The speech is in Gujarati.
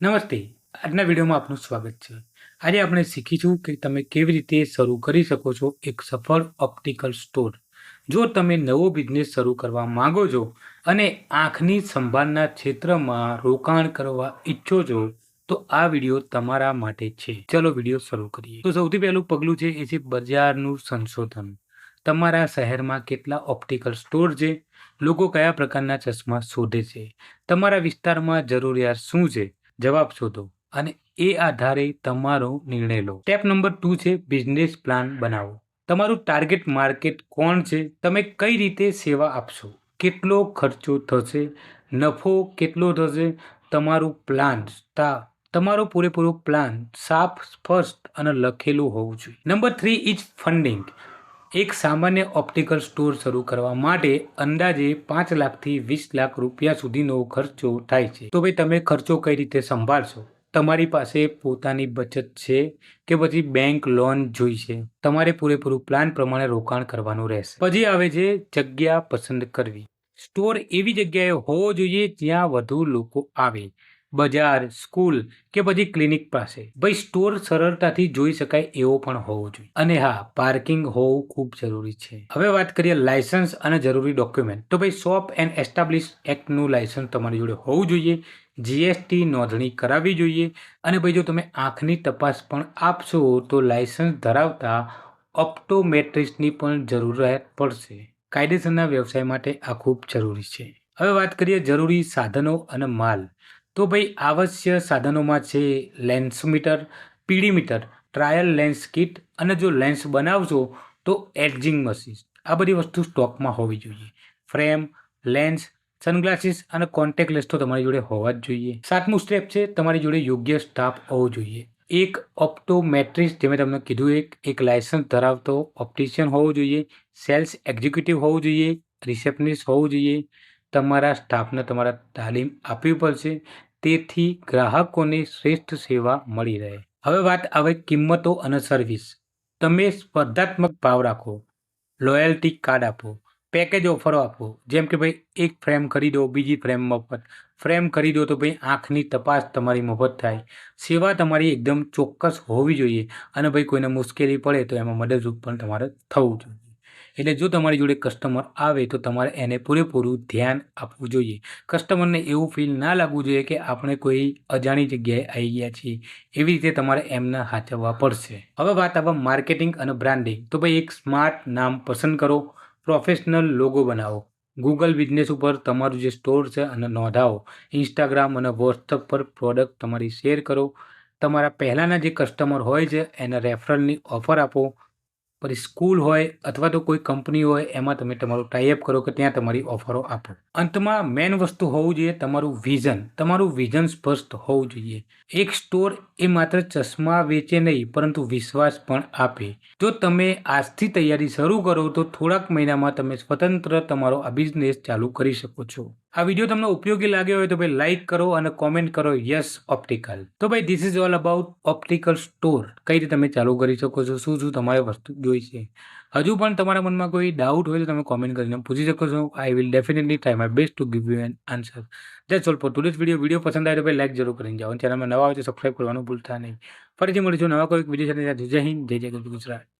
નમસ્તે. આજના વિડીયોમાં આપનું સ્વાગત છે. આજે આપણે શીખીશું કે તમે કેવી રીતે શરૂ કરી શકો છો એક સફળ ઓપ્ટિકલ સ્ટોર જો તમે નવો બિઝનેસ શરૂ કરવા માંગો છો અને આંખની સંભાળના ક્ષેત્રમાં રોકાણ કરવા ઈચ્છો છો, તો આ વીડિયો તમારા માટે છે. ચલો વીડિયો શરૂ કરીએ. તો સૌથી પહેલું પગલું છે એ છે બજારનું સંશોધન. તમારા શહેરમાં કેટલા ઓપ્ટિકલ સ્ટોર છે? લોકો કયા પ્રકારના ચશ્મા શોધે છે? તમારા વિસ્તારમાં જરૂરિયાત શું છે? જવાબ શોધો અને એ આધારે તમારો નિર્ણય લો. સ્ટેપ નંબર ટુ છે બિઝનેસ પ્લાન બનાવો. તમારું ટાર્ગેટ માર્કેટ કોણ છે? તમે કઈ રીતે સેવા આપશો? કેટલો ખર્ચો થશે? નફો કેટલો થશે? તમારું પ્લાન તમારો પૂરેપૂરો પ્લાન સાફ, સ્પષ્ટ અને લખેલું હોવું જોઈએ. નંબર થ્રી ઇઝ ફંડિંગ એક સામાન્ય ઓપ્ટિકલ સ્ટોર શરૂ કરવા માટે અંદાજે પાંચ લાખથી વીસ લાખ રૂપિયા સુધીનો ખર્ચો થાય છે. તો ભાઈ, તમે ખર્ચો કઈ રીતે સંભાળશો? તમારી પાસે પોતાની બચત છે કે પછી બેંક લોન જોઈશે તમારે પૂરેપૂરું પ્લાન પ્રમાણે રોકાણ કરવાનું રહેશે. પછી આવે છે જગ્યા પસંદ કરવી. સ્ટોર એવી જગ્યાએ હોવો જોઈએ જ્યાં વધુ લોકો આવે. બજાર, સ્કૂલ કે પછી ક્લિનિક પાસે. ભાઈ, સ્ટોર સરળતાથી જોઈ શકાય એવો પણ હોવો જોઈએ. અને હા, પાર્કિંગ હોવું ખૂબ જરૂરી છે. હવે વાત કરીએ લાયસન્સ અને જરૂરી ડોક્યુમેન્ટ. તો ભાઈ, શોપ એન્ડ એસ્ટાબ્લિશ એક્ટનું લાયસન્સ તમારી જોડે હોવું જોઈએ. જીએસટી નોંધણી કરાવવી જોઈએ. અને ભાઈ, જો તમે આંખની તપાસ પણ આપશો, તો લાયસન્સ ધરાવતા ઓપ્ટોમેટ્રિસ્ટની પણ જરૂરિયાત પડશે. કાયદેસરના વ્યવસાય માટે આ ખૂબ જરૂરી છે. હવે વાત કરીએ જરૂરી સાધનો અને માલ. તો ભાઈ, આવશ્ય સાધનોમાં છે lens meter PD meter trial lens kit અને જો લેન્સ બનાવશો તો એડજિંગ મશીન આ બધી વસ્તુ સ્ટોકમાં હોવી જોઈએ. ફ્રેમ લેન્સ સનગ્લાસીસ અને કોન્ટેક્ટ લેન્સ તો તમારી જોડે હોવા જ જોઈએ. સાતમું સ્ટેપ છે, તમારી જોડે યોગ્ય સ્ટાફ હોવો જોઈએ. એક ઓપ્ટોમેટ્રિસ્ટ જે મેં તમને કીધું એક એક લાયસન્સ ધરાવતો ઓપ્ટિશિયન હોવો જોઈએ. સેલ્સ એક્ઝિક્યુટિવ હોવું જોઈએ. રિસેપ્શનિસ્ટ હોવું જોઈએ. તમારા સ્ટાફને તમારા તાલીમ આપવી પડશે. તેથી ગ્રાહકોને શ્રેષ્ઠ સેવા મળી રહે. હવે વાત આવે કિંમતો અને સર્વિસ તમે સ્પર્ધાત્મક ભાવ રાખો લોયલ્ટી કાર્ડ આપો પેકેજ ઓફરો આપો. જેમ કે ભાઈ, એક ફ્રેમ ખરીદો, બીજી ફ્રેમ મફત. ફ્રેમ ખરીદો તો ભાઈ, આંખની તપાસ તમારી મફત થાય. સેવા તમારી એકદમ ચોક્કસ હોવી જોઈએ. અને ભાઈ, કોઈને મુશ્કેલી પડે તો એમાં મદદરૂપ પણ તમારે થવું જોઈએ. એટલે જો તમારી જોડે કસ્ટમર આવે તો તમારે એને પૂરેપૂરું ધ્યાન આપવું જોઈએ. કસ્ટમરને એવું ફીલ ના લાગવું જોઈએ કે આપણે કોઈ અજાણી જગ્યાએ આવી ગયા છીએ. એવી રીતે તમારે એમને હાચવવા પડશે. હવે વાત આવે માર્કેટિંગ અને બ્રાન્ડિંગ તો ભાઈ એક સ્માર્ટ નામ પસંદ કરો. પ્રોફેશનલ લોગો બનાવો. ગૂગલ બિઝનેસ ઉપર તમારું જે સ્ટોર છે અને નોંધાવો. ઇન્સ્ટાગ્રામ અને વોટ્સઅપ પર પ્રોડક્ટ તમારી શેર કરો. તમારા પહેલાંના જે કસ્ટમર હોય છે એને રેફરલની ઓફર આપો. પછી સ્કૂલ હોય અથવા તો કોઈ કંપની હોય, એમાં તમે તમારું ટાઈઅપ કરો કે ત્યાં તમારી ઓફરો આપો. અંતમાં મેન વસ્તુ હોવું જોઈએ તમારું વિઝન તમારું વિઝન સ્પષ્ટ હોવું જોઈએ. એક સ્ટોર એ માત્ર ચશ્મા વેચે નહીં, પરંતુ વિશ્વાસ પણ આપે. જો તમે આજથી તૈયારી શરૂ કરો તો થોડાક મહિનામાં તમે સ્વતંત્ર તમારો આ બિઝનેસ ચાલુ કરી શકો છો. આ વીડિયો તમને ઉપયોગી લાગ્યો હોય તો ભાઈ લાઇક કરો અને કોમેન્ટ કરો યસ ઓપ્ટિકલ તો ભાઈ this is all about optical store કઈ રીતે તમે ચાલુ કરી શકો છો? શું શું તમારે વસ્તુ જોઈ છે? હજુ પણ તમારા મનમાં કોઈ ડાઉટ હોય તો તમે કોમેન્ટ કરીને પૂછી શકો છો. I will definitely try my best to give you an answer that's all for today's video video પસંદ આવે તો ભાઈ લાઈક જરૂર કરીને જાઓ. ચેનલમાં નવા હોય તો સબસ્ક્રાઈબ કરવાનું ભૂલતા નહીં. ફરીથી મળીશું નવા કોઈ વીડિયો જય હિન્દ. જય જય ગુજરાત.